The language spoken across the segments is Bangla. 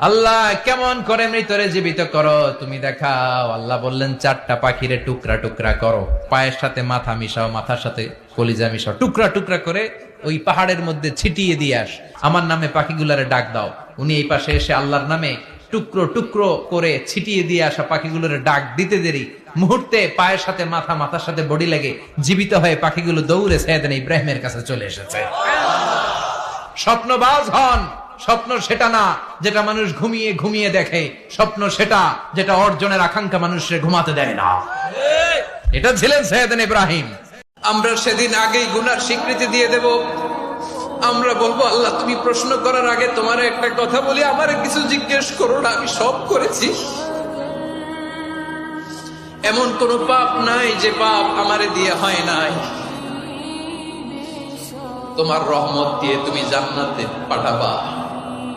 আল্লাহ, কেমন করে মৃতরে জীবিত করো? তুমি দেখাও। আল্লাহ বললেন, চারটা পাখিরে টুকরা টুকরা করো। পায়ের সাথে মাথা মিশাও, মাথার সাথে কলিজা মিশাও। টুকরা টুকরা করে ওই পাহাড়ের মধ্যে ছিটিয়ে দিয়ে আস। আমার নামে পাখিগুলারে ডাক দাও। উনি এই পাশে এসে আল্লাহর নামে টুকরো টুকরো করে ছিটিয়ে দিয়ে আসা পাখিগুলোর ডাক দিতে দেরি। মুহূর্তে পায়ের সাথে মাথা, মাথার সাথে বডি লেগে জীবিত হয়ে পাখিগুলো দৌড়ে সৈয়দান ইব্রাহিমের কাছে চলে এসেছে। স্বপ্নবাজ হন। স্বপ্ন সেটা না যেটা মানুষ ঘুমিয়ে ঘুমিয়ে দেখে। স্বপ্ন সেটা যেটা অর্জনের আকাঙ্ক্ষা মানুষের ঘুমাতে দেয় না। এটা ছিলেন সৈয়দান ইব্রাহিম। আমরা সেদিন আগেই গুনার স্বীকৃতি দিয়ে দেব। আমরা বলব, আল্লাহ, তুমি প্রশ্ন করার আগে তোমার একটা কথা বলি, আমার কিছু জিজ্ঞেস করো না, আমি সব করেছি। এমন কোন পাপ নাই যে পাপ আমারে দিয়ে হয় নাই। তোমার রহমত দিয়ে তুমি জান্নাতে পাঠাবা।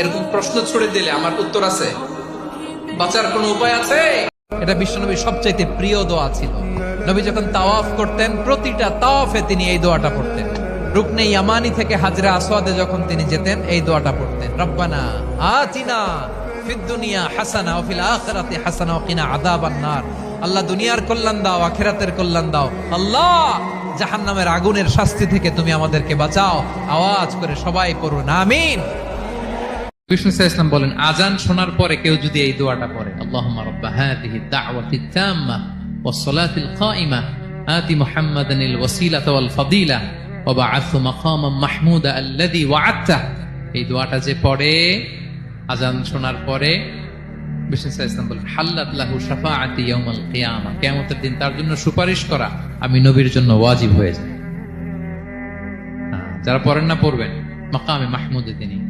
এরকম প্রশ্ন ছুড়ে দিলে আমার উত্তর আছে। বাঁচার কোনো উপায় আছে? এটা বিশ্বনবীর সবচাইতে প্রিয় দোয়া ছিল। নবী যখন তাওয়াফ করতেন, প্রতিটা তাওয়াফে তিনি এই দোয়াটা পড়তেন। রুকনে ইয়ামানি থেকে হাজরা যখন তিনি যেতেন, এই দোয়াটা পড়তেন। রব্বানা আতিনা ফিদ দুনিয়া হাসানা ফিল আখিরাতি হাসানা কিনা আযাবান নার। আল্লাহ দুনিয়ার কল্যাণ দাও, আখিরাতের কল্যাণ দাও। আল্লাহ, জাহান্নামের আগুনের শাস্তি থেকে তুমি আমাদেরকে বাঁচাও। আওয়াজ করে সবাই পড়ুন, আমিন। বিষ্ণু ইসলাম বলেন আজান শোনার পরে কেউ যদি এই দোয়াটা পড়ে ওয়া'আদতা। এই দোয়াটা যে পড়ে আজান শোনার পরে বিষ্ণু ইসলাম বলেন দিন তার জন্য সুপারিশ করা আমি নবীর জন্য ওয়াজিব হয়ে যায় হ্যাঁ, যারা পড়েন না পড়বেন। মাকামে মাহমুদে তিনি।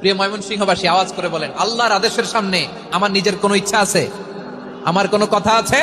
প্রিয় ময়মন সিংহবাসী আওয়াজ করে বলেন, আল্লাহর আদেশের সামনে আমার নিজের কোনো ইচ্ছা আছে? আমার কোনো কথা আছে?